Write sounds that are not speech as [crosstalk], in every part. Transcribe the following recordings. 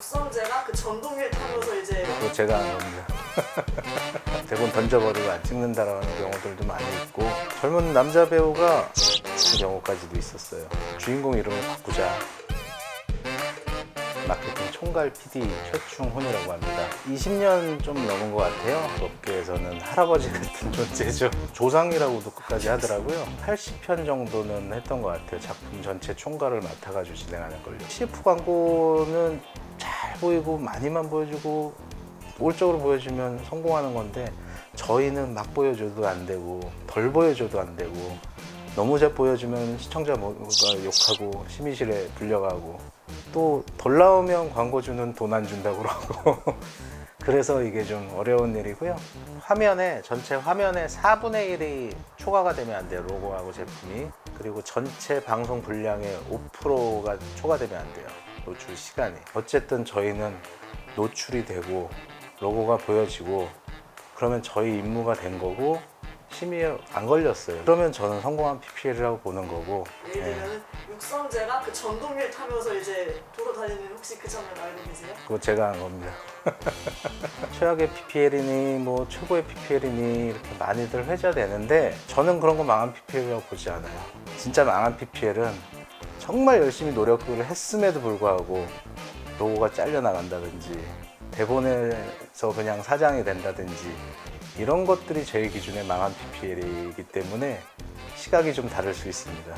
육성재가 그 전동휠 타면서 이제 그거 제가 한 겁니다. [laughs] 대본 던져버리고 안 찍는다라는 경우들도 많이 있고 젊은 남자 배우가 그런 경우까지도 있었어요. 주인공 이름을 바꾸자. 마케팅 총괄 PD 최충훈이라고 합니다. 20년 좀 넘은 것 같아요. 업계에서는 할아버지 같은 [laughs] 존재죠. 조상이라고도 끝까지 하더라고요. 80편 정도는 했던 것 같아요. 작품 전체 총괄을 맡아가지고 진행하는 걸요. CF 광고는 잘 보이고 많이만 보여주고 노골적으로 보여주면 성공하는 건데 저희는 막 보여줘도 안 되고 덜 보여줘도 안 되고 너무 잘 보여주면 시청자 뭐가 욕하고 심의실에 불려가고 또 덜 나오면 광고주는 돈 안 준다고 그러고. [laughs] 그래서 이게 좀 어려운 일이고요. 화면에 전체 화면에 4분의 1이 초과가 되면 안 돼요 로고하고 제품이. 그리고 전체 방송 분량의 5%가 초과되면 안 돼요 노출 시간이 어쨌든 저희는 노출이 되고 로고가 보여지고 그러면 저희 임무가 된 거고 심의에 안 걸렸어요 그러면 저는 성공한 PPL이라고 보는 거고 예를 예. 들면 육성재가 그 전동휠 타면서 이제 돌아다니는 혹시 그 장면 알고 계세요? 그거 제가 한 겁니다. [laughs] 최악의 PPL이니 뭐 최고의 PPL이니 이렇게 많이들 회자되는데 저는 그런 거 망한 PPL이라고 보지 않아요. 진짜 망한 PPL은 정말 열심히 노력을 했음에도 불구하고 로고가 잘려 나간다든지 대본에서 그냥 사장이 된다든지 이런 것들이 제 기준에 망한 PPL이기 때문에 시각이 좀 다를 수 있습니다.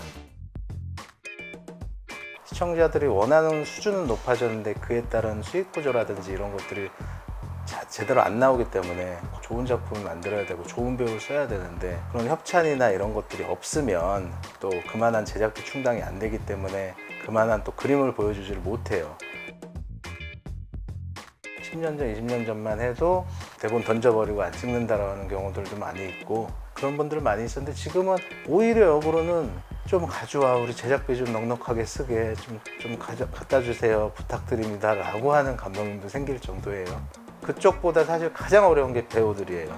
시청자들이 원하는 수준은 높아졌는데 그에 따른 수익 구조라든지 이런 것들이 자- 제대로 안 나오기 때문에 좋은 작품을 만들어야 되고 좋은 배우를 써야 되는데 그런 협찬이나 이런 것들이 없으면 또 그만한 제작비 충당이 안 되기 때문에 그만한 또 그림을 보여주지를 못해요. 10년 전, 20년 전만 해도 대본 던져버리고 안 찍는다라는 경우들도 많이 있고 그런 분들 많이 있었는데 지금은 오히려 역으로는 좀 가져와 우리 제작비 좀 넉넉하게 쓰게 좀, 좀 가져, 갖다 주세요 부탁드립니다 라고 하는 감독님도 생길 정도예요 그쪽보다 사실 가장 어려운 게 배우들이에요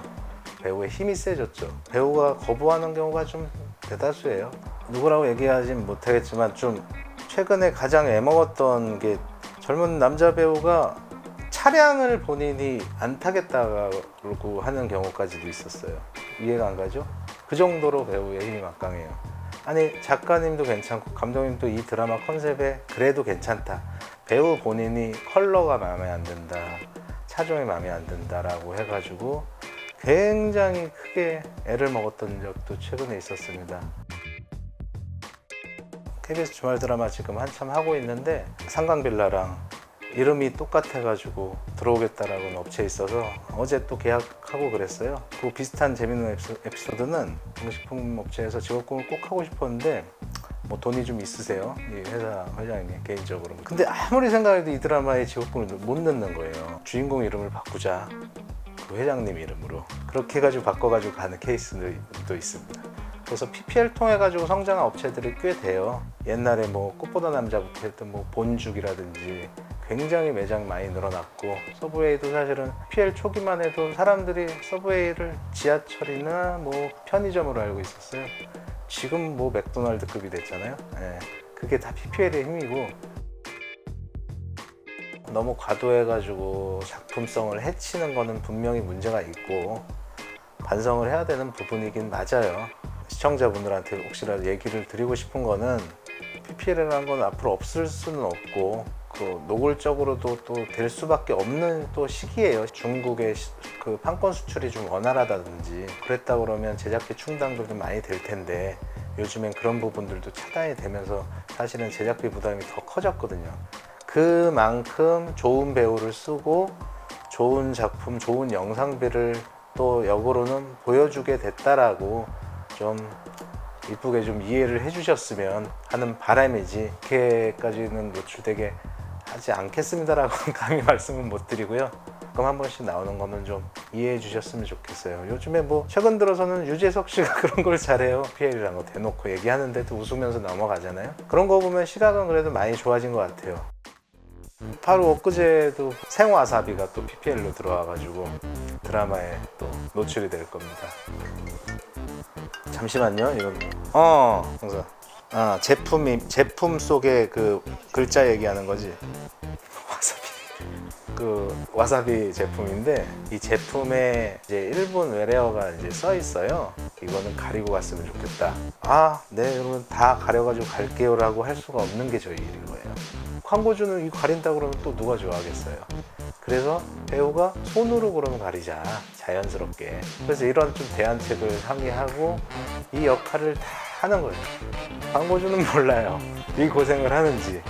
배우의 힘이 세졌죠 배우가 거부하는 경우가 좀 대다수예요 누구라고 얘기하진 못하겠지만 좀 최근에 가장 애먹었던 게 젊은 남자 배우가 차량을 본인이 안 타겠다고 하는 경우까지도 있었어요. 이해가 안 가죠? 그 정도로 배우의 힘이 막강해요. 아니 작가님도 괜찮고 감독님도 이 드라마 컨셉에 그래도 괜찮다. 배우 본인이 컬러가 마음에 안 든다. 차종이 마음에 안 든다라고 해가지고 굉장히 크게 애를 먹었던 적도 최근에 있었습니다. KBS 주말 드라마 지금 한참 하고 있는데 상강빌라랑 이름이 똑같아가지고 들어오겠다라고 업체에 있어서 어제 또 계약하고 그랬어요. 그 비슷한 재밌는 에피소- 에피소드는 정식품 업체에서 직업군을 꼭 하고 싶었는데 뭐 돈이 좀 있으세요? 이 회사 회장님 개인적으로. 근데 아무리 생각해도 이 드라마에 직업군을 못 넣는 거예요. 주인공 이름을 바꾸자. 그 회장님 이름으로. 그렇게 해가지고 바꿔가지고 가는 케이스도 있습니다. 그래서 PPL 통해 가지고 성장한 업체들이 꽤 돼요. 옛날에 뭐 꽃보다 남자부터 했던 뭐 본죽이라든지 굉장히 매장 많이 늘어났고 서브웨이도 사실은 PL 초기만 해도 사람들이 서브웨이를 지하철이나 뭐 편의점으로 알고 있었어요. 지금 뭐 맥도날드급이 됐잖아요. 예, 그게 다 PPL의 힘이고 너무 과도해가지고 작품성을 해치는 거는 분명히 문제가 있고 반성을 해야 되는 부분이긴 맞아요. 시청자분들한테 혹시라도 얘기를 드리고 싶은 거는 PPL이라는 건 앞으로 없을 수는 없고 그 노골적으로도 또 될 수밖에 없는 또 시기예요. 중국의 시- 그 판권 수출이 좀 원활하다든지 그랬다 그러면 제작비 충당도 좀 많이 될 텐데 요즘엔 그런 부분들도 차단이 되면서 사실은 제작비 부담이 더 커졌거든요. 그만큼 좋은 배우를 쓰고 좋은 작품, 좋은 영상비를 또 역으로는 보여주게 됐다라고 좀 이쁘게 좀 이해를 해주셨으면 하는 바람이지 이렇게까지는 노출되게 하지 않겠습니다라고 [laughs] 감히 말씀은 못 드리고요. 가끔 한 번씩 나오는 거는 좀 이해해 주셨으면 좋겠어요. 요즘에 뭐 최근 들어서는 유재석 씨가 [laughs] 그런 걸 잘해요. PL이라는 거 대놓고 얘기하는데도 웃으면서 넘어가잖아요. 그런 거 보면 시각은 그래도 많이 좋아진 것 같아요. 바로 엊그제도 생와사비가 또 PPL로 들어와가지고 드라마에 또 노출이 될 겁니다. 잠시만요. 이건 어, 형사. 아 제품이 제품 속에 그 글자 얘기하는 거지. 와사비. 그 와사비 제품인데 이 제품에 이제 일본 외래어가 이제 써 있어요. 이거는 가리고 갔으면 좋겠다. 아, 네, 여러분 다 가려가지고 갈게요라고 할 수가 없는 게 저희 일인 거예요. 광고주는 이거 가린다 그러면 또 누가 좋아하겠어요. 그래서 배우가 손으로 그러면 가리자 자연스럽게. 그래서 이런 좀 대안책을 상의하고 이 역할을 다 하는 거예요. 광고주는 몰라요. 이 고생을 하는지.